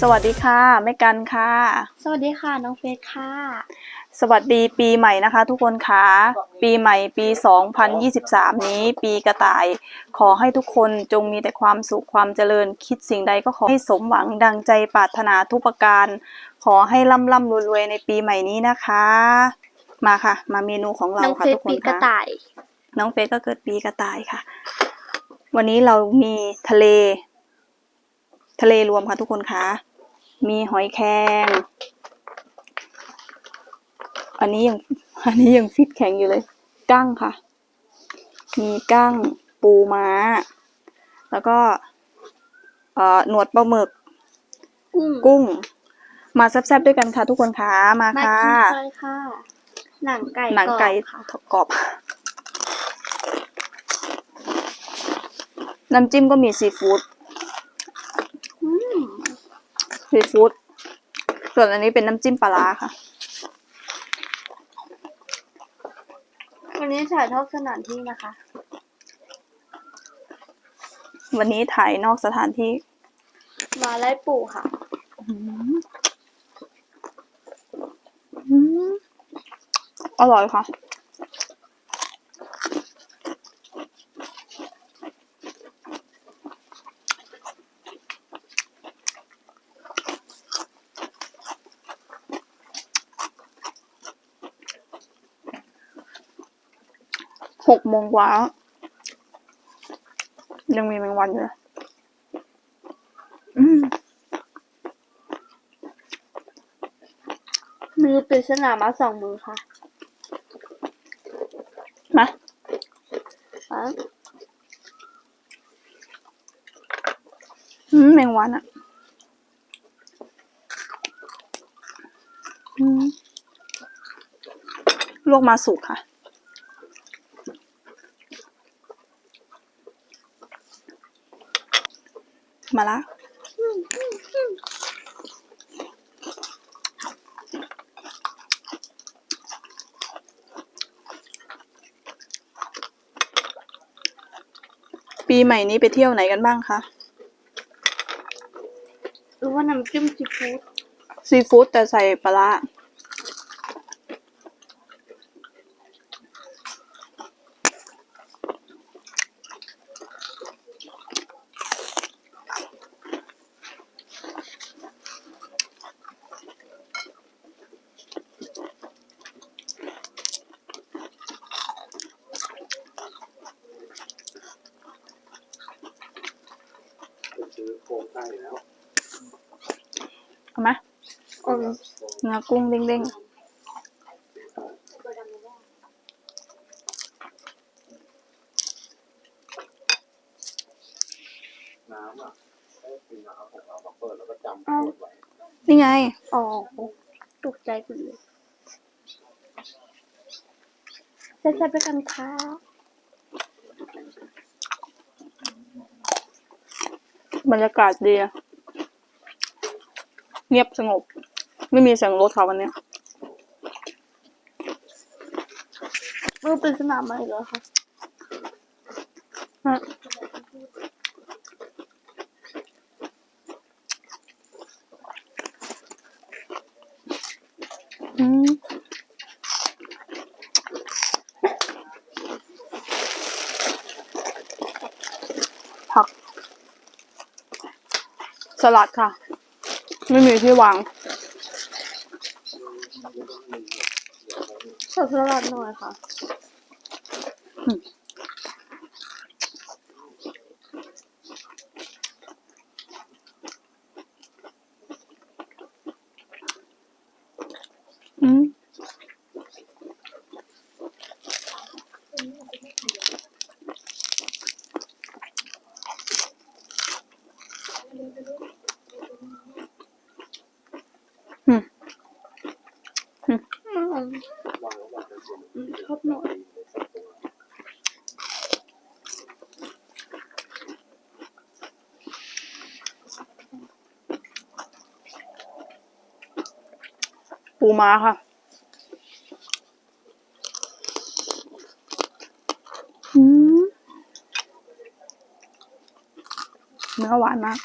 สวัสดีค่ะแม่กันค่ะ สวัสดีค่ะ น้องเฟซค่ะ สวัสดีปีใหม่นะคะ ทุกคนค่ะปีใหม่ปี 2023 นี้ ปีกระต่าย ขอให้ทุกคนจงมีแต่ความสุขความเจริญ คิดสิ่งใดก็ขอให้สมหวังดังใจปรารถนาทุกประการ ขอให้ร่ำร่ำรวยรวยๆในปีใหม่นี้นะคะ มาค่ะ มาเมนูของเราน้องค่ะเฟซทุกคปีนกระค่ะต่าย น้องเฟซก็เกิดปีกระต่ายค่ะ วันนี้เรามีทะเล ทะเลรวมค่ะทุกคนค่ะมีหอยแครงอันนี้ยังอันนี้ยังฟิตแข็งอยู่เลยกั้งค่ะ มีกั้งปูม้า แล้วก็เอ่อหนวดปลาหมึก กุ้งกุ้ง มาแซ่บๆด้วยกันค่ะทุกคนค่ะมามาค่ะ กินเลยค่ะ หนังไก่หนังไก่รอบค่ะกรอบ น้ำจิ้มก็มีซีฟู้ดอืมซีฟู้ดส่วนอันนี้เป็นน้ำจิ้มปลาร้าค่ะ วันนี้ถ่ายทอดสถานที่นะคะ วันนี้ถ่ายนอกสถานที่ มาไล่ปู่ค่ะ อืม อร่อยค่ะ หกโมงกว่า ยังมีแมงวันอยู่เลยอืมมือปริศนามาสองมือค่ะ มา อะ อืมแมงวันอะลวกมาสุกค่ะ มาละปีใหม่นี้ไปเที่ยวไหนกันบ้างคะ หรือว่าน้ำจิ้มซีฟู้ดซีฟู้ดแต่ใส่ปลาร้า เอาไหมอืมเนื้อกุ้งเด้งๆนี่ไง อ๋อ ตกใจไปเลยแซ่บๆด้วยกันค่ะบรรยากาศดีอะ เงียบสงบ ไม่มีเสียงรถค่ะวันเนี้ยมือปริศนามาอีกแล้วค่ะอะอืมผักสลัดค่ะ ไม่มีที่วางขอสลัดหน่อยค่ะ ปูม้าค่ะ เนื้อหวานมาก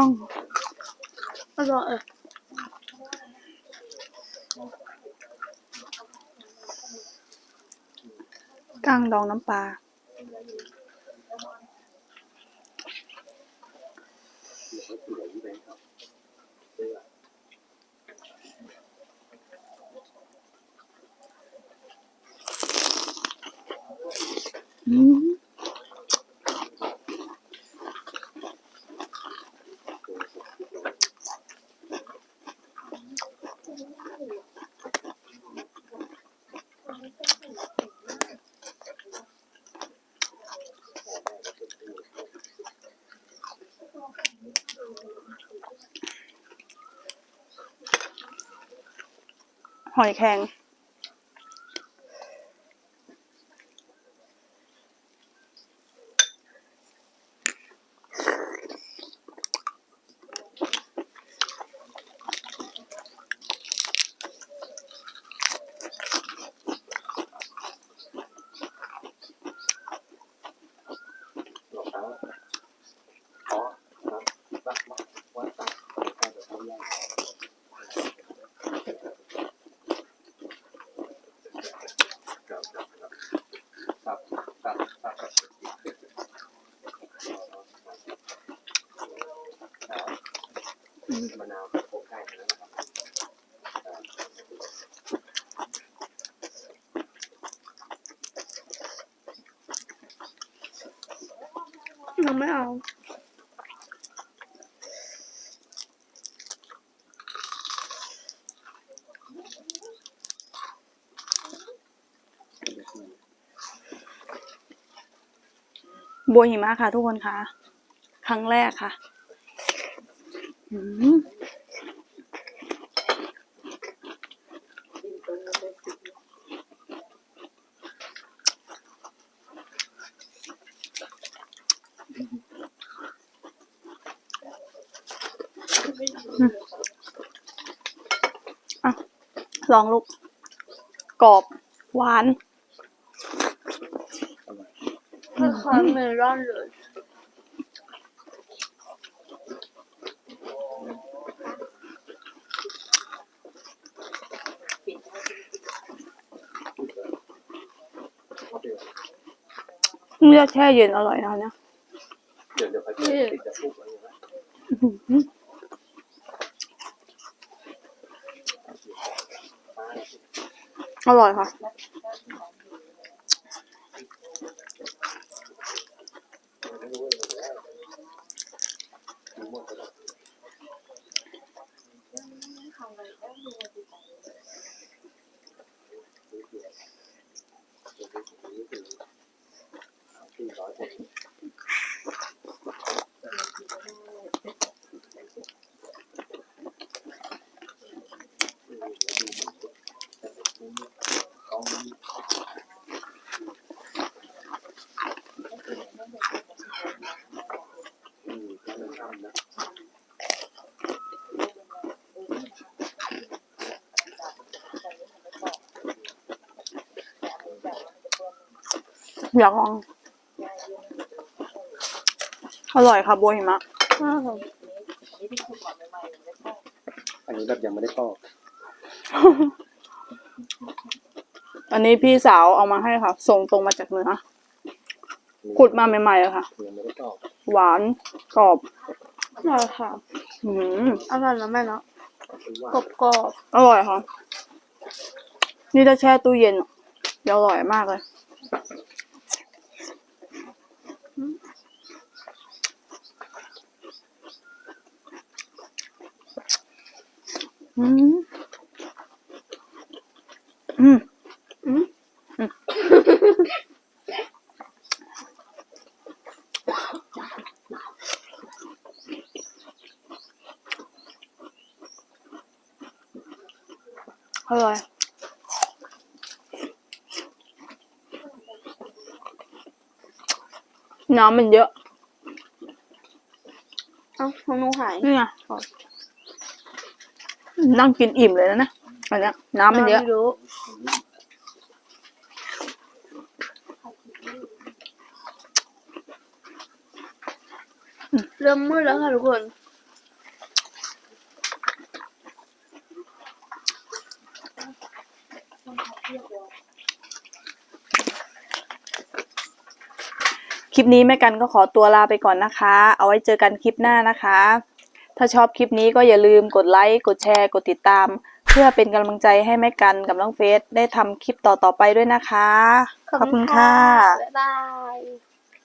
ล้องอร่อยก้างดองน้ำปลา อยแครง ยังไม่เอาบัวหิมะค่ะทุกคนค่ะ ครั้งแรกค่ะ อืมอืมอะลองลูก กรอบ หวานคล้ายๆเมลอนเลย เลือดแช่เย็นอร่อยนะเนี่ยนี่อร่อยค่ะ อยากลองอร่อยค่ะโบหิมะอันนี้แบบยังไม่ได้ปอก อันนี้พี่สาวเอามาให้ค่ะ ส่งตรงมาจากเหนือขุดมาใหม่ๆเลยค่ะ ยังไม่ได้ปอก หวานกรอบอร่อยค่ะอืมอร่อยนะแม่เนาะคือว่ากรอบกรอบอร่อยค่ะ นี่ถ้าแช่ตู้เย็นจะอร่อยมากเลย อืมอืมอืมอร่อยน้ำมันเยอะ เอ้าของห นูหายนี่ไงนั่งกินอิ่มเลยนะเนี่ยอันเนี้ยน้ำมันเยอะ ไม่รู้เริ่มมืดแล้วค่ะทุกคน คลิปนี้แม่กันก็ขอตัวลาไปก่อนนะคะ เอาไว้เจอกันคลิปหน้านะคะ ถ้าชอบคลิปนี้ก็อย่าลืมกดไลค์ กดแชร์ กดติดตาม เพื่อเป็นกำลังใจให้แม่กันกับน้องเฟสได้ทำคลิปต่อๆไปด้วยนะคะ ขอบคุณค่ะ บ๊ายบาย